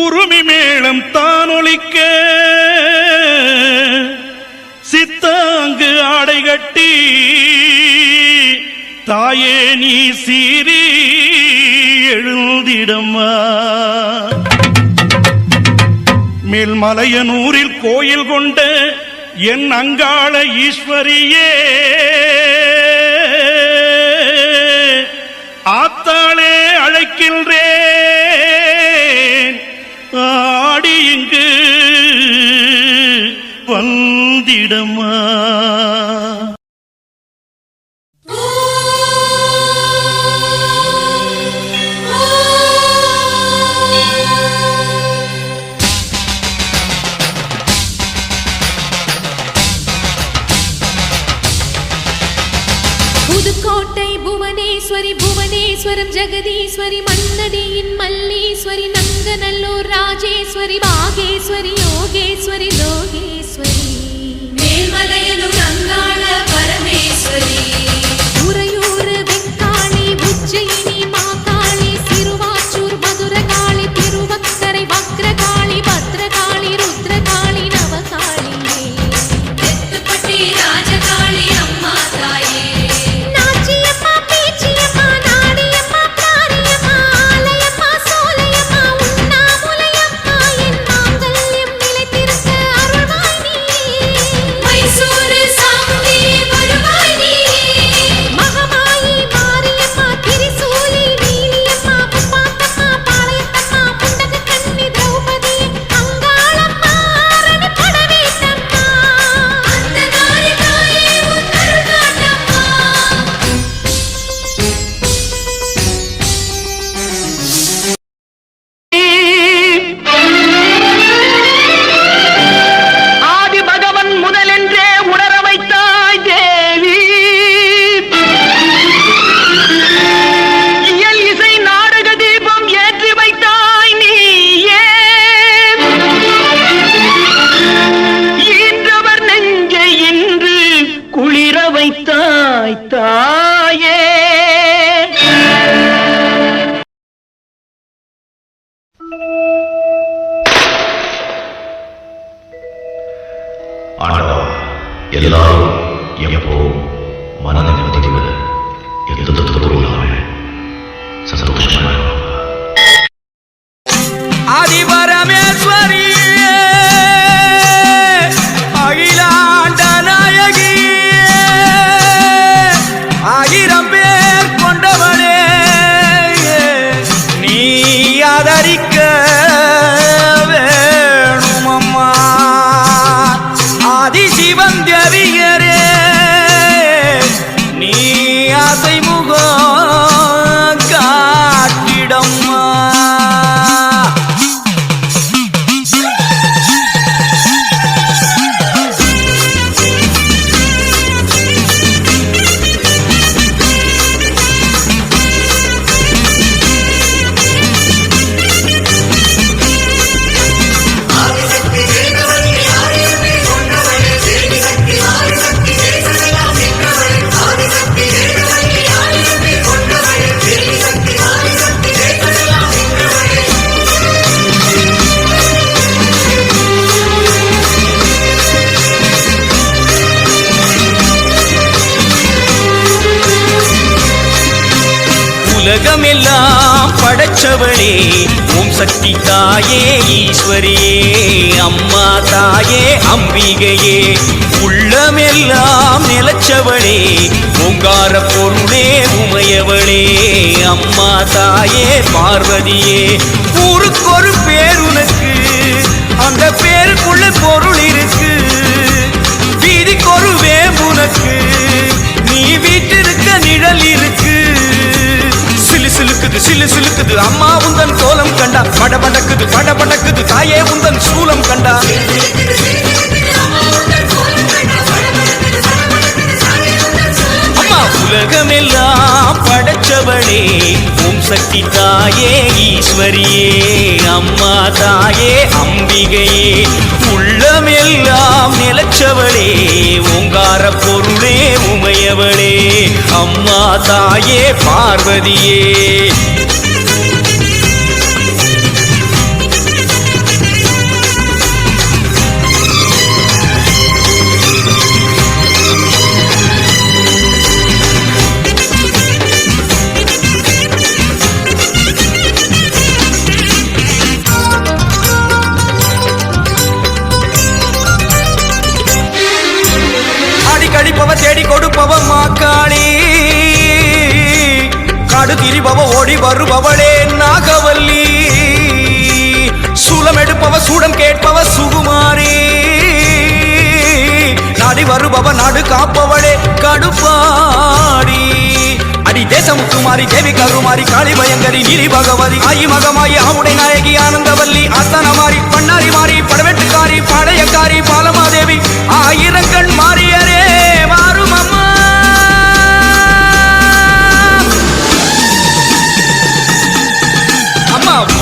உருமி மேளம் தான் ஒலிக்க சித்தாங்கு ஆடை கட்டி தாயே நீ சீரி எழுந்திடம்மா. மேல்மலையனூரில் கோயில் கொண்ட என் அங்காள ஈஸ்வரியே. ஆத்தாளே அழைக்கின்றே. ஆடி இங்கு வந்திடமா? புதுக்கோட்டை புவனேஸ்வரி புவ నందీశ్వరం జగదీశ్వరి మన్నడియిన్ మల్లీశ్వరి నందనల్లూర్ రాజేశ్వరి భాగేశ్వరి యోగేశ్వరి లోగేశ్వరి América. உலகமெல்லாம் படைச்சவளே. ஓம் சக்தி தாயே ஈஸ்வரியே அம்மா தாயே அம்பிகையே. உள்ளமெல்லாம் நிலச்சவளே. ஓங்கார பொருளே உமையவளே. அம்மா தாயே பார்வதியே. ஊருக்கொரு பேர் உனக்கு அந்த பேருக்குள்ள பொருள் இருக்கு. வீதிக்கொரு வேம்புனக்கு சிலு அம்மா உந்தன் கோலம் கண்டா. பட படக்குது பட படக்குது தாயே உந்தன் சூலம் கண்டா. அம்மா உலகமெல்லாம் படைச்சவளே. ஓம் சக்தி தாயே ஈஸ்வரியே. அம்மா தாயே அம்பிகையே. உள்ளமெல்லாம் நிலச்சவளே. ஓங்கார பொருளே உமையவளே. அம்மா தாயே பார்வதியே. தேவ தேடி கொடுப்பவ மாக்காளி. காடு திரிபவ ஓடி வருபவளே நாகவல்லி. சூலம் எடுப்பவ சூடம் கேட்பவ சுகுமாரி. நாடி வருபவ நாடு காப்பவளே கடுப்பாடி. அடி தேசம் குமாரி தேவி கருமாரி காளி பயங்கரி நீலி பகவதி ஆயி மகமாயி ஆவுடை நாயகி ஆனந்தவல்லி அஸ்தனமாரி பண்ணாரி மாறி படவெட்டுக்காரி பாளையக்காரி பாலமாதேவி ஆயிரங்கண் மாறி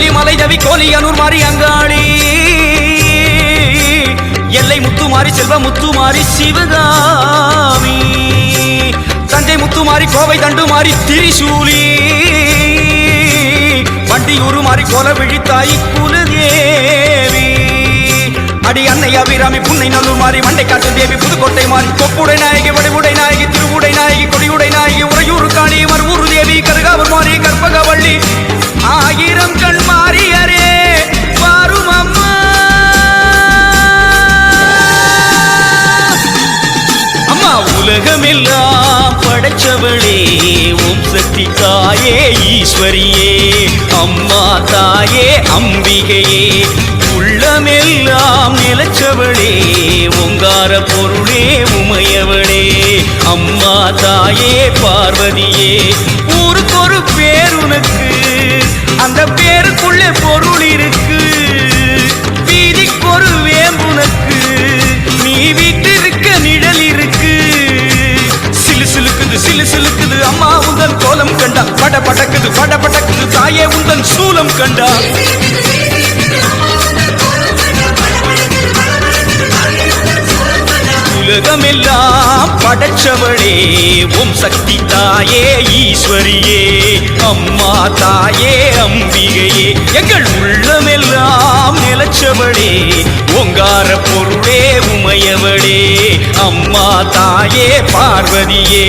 கொல்லிமலை ஜவி கோலியனூர் மாறி அங்காளி எல்லை முத்துமாரி செல்வ முத்துமாரி சிவகாமி. தஞ்சை முத்துமாரி கோவை தண்டுமாரி திரிசூலி. வண்டியூரு மாறி கோல விழித்தாய் குலதேவி. அடி அன்னை அபிராமி புன்னை நல்லூர் மாறி மண்டை காட்டு தேவி புதுக்கோட்டை மாறி கொப்புடை நாயகி வடிவுடை நாயகி திருவுடை நாயகி கொடியுடை நாயகி உறையூர் காணி மறுவூர் தேவி கருகாவூர் மாறி கற்பகவள்ளி. ஆயிரம் கண் மாறியரே வாரும் அம்மா அம்மா உலகமெல்லாம் படைச்சவளே ஓம் சக்தி தாயே ஈஸ்வரியே. அம்மா தாயே அம்பிகையே. உள்ளமெல்லாம் நிலச்சவளே ஓங்கார பொருளே உமையவளே. அம்மா தாயே பார்வதியே ஊருக்கொரு பேர் உனக்கு அந்த உள்ளே பொருள் இருக்கு. வீதிக்கொரு வேம்புனக்கு நீ வீட்டிருக்க நிழல் இருக்கு. சிலு சிலுக்குது சிலு சிலுக்குது. அம்மா உந்தன் கோலம் கண்டா. பட படக்குது பட படக்குது. தாயே உந்தன் சூலம் கண்டா. உலகமெல்லாம் படைச்சவளே உம் சக்தி தாயே ஈஸ்வரியே அம்மா தாயே அம்பிகையே. எங்கள் உள்ளமெல்லாம் நிலச்சவளே ஓங்கார பொருளே உமையவளே அம்மா தாயே பார்வதியே.